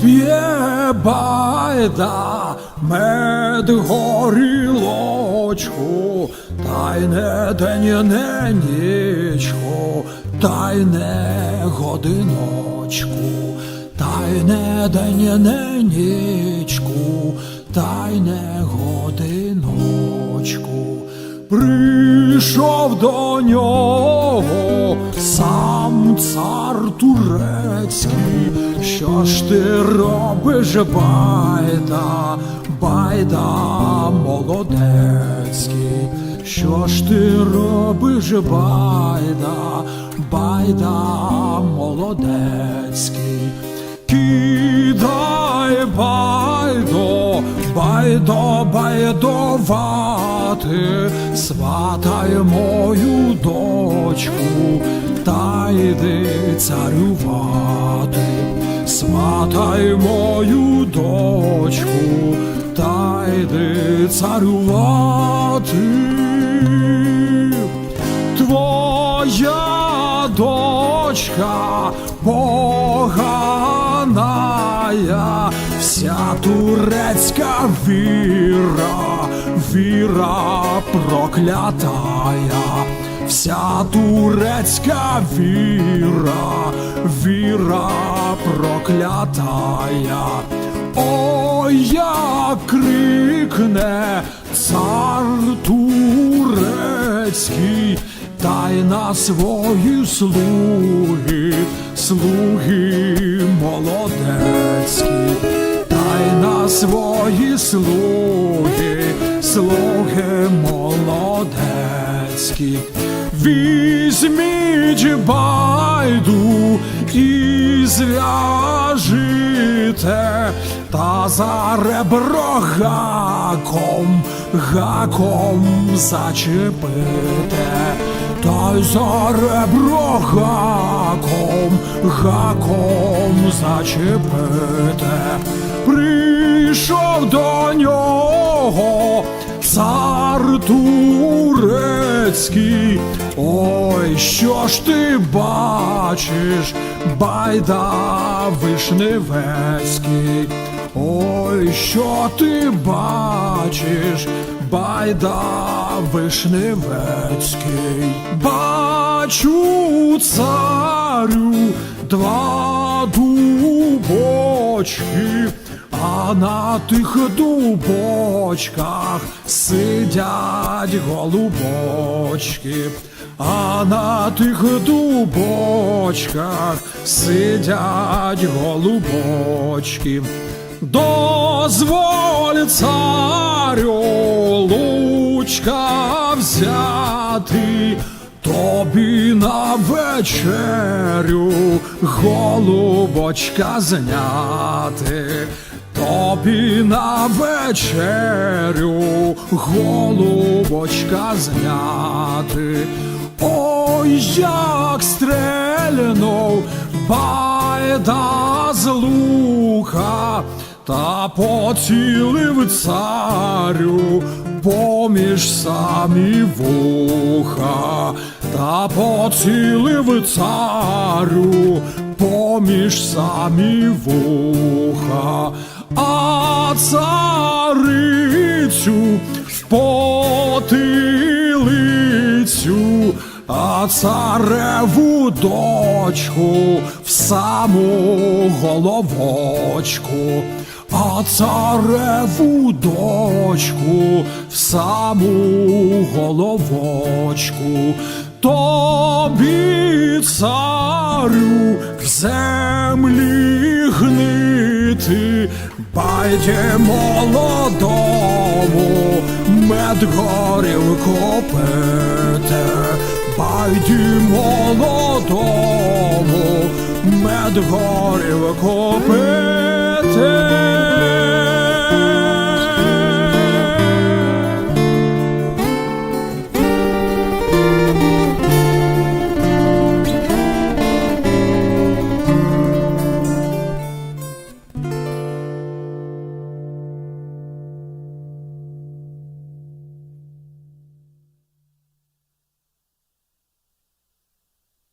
п'є байда мед горілочку, та не день, не нічку, та й не годиночку, та й не день, не нічку, та й не годиночку. Прийшов до нього сам цар турецький, що ж ти робиш, байда, байда молодецький, що ж ти робиш, байда, байда молодецький. Кидай байдо, байдо, байдовати, сватай мою дочку, та йди царювати, сватай мою дочку, та йди царювати. Твоя дочка поганая, вся турецька віра, віра проклятая, вся турецька віра, віра проклятая. Ой, як крикне цар турецький, та й на свої слуги, слуги молодецькі, та й на свої слуги, слуги молодецькі. Візьміть байду і зв'яжите, та за ребро гаком, гаком зачепите, та й за ребро гаком, гаком зачепите. Прийшов до нього цар турецький, ой, що ж ти бачиш, байда вишневецький, ой, що ти бачиш, байда вишневецький, бачу царю два дубочки. А на тих дубочках сидять голубочки, а на тих дубочках сидять голубочки. Дозволь царю лучка взяти. Тобі на вечерю голубочка зняти, тобі на вечерю голубочка зняти. Ой, як стрельнув байда з лука, та поцілив царю поміж самі вуха, та поцілив царю поміж самі вуха, а царицю в потилицю, а цареву дочку в саму головочку. А цареву дочку в саму головочку, тобі царю в землі гнити, байде молодому мед горілку пити, байді молодому мед горілку пити.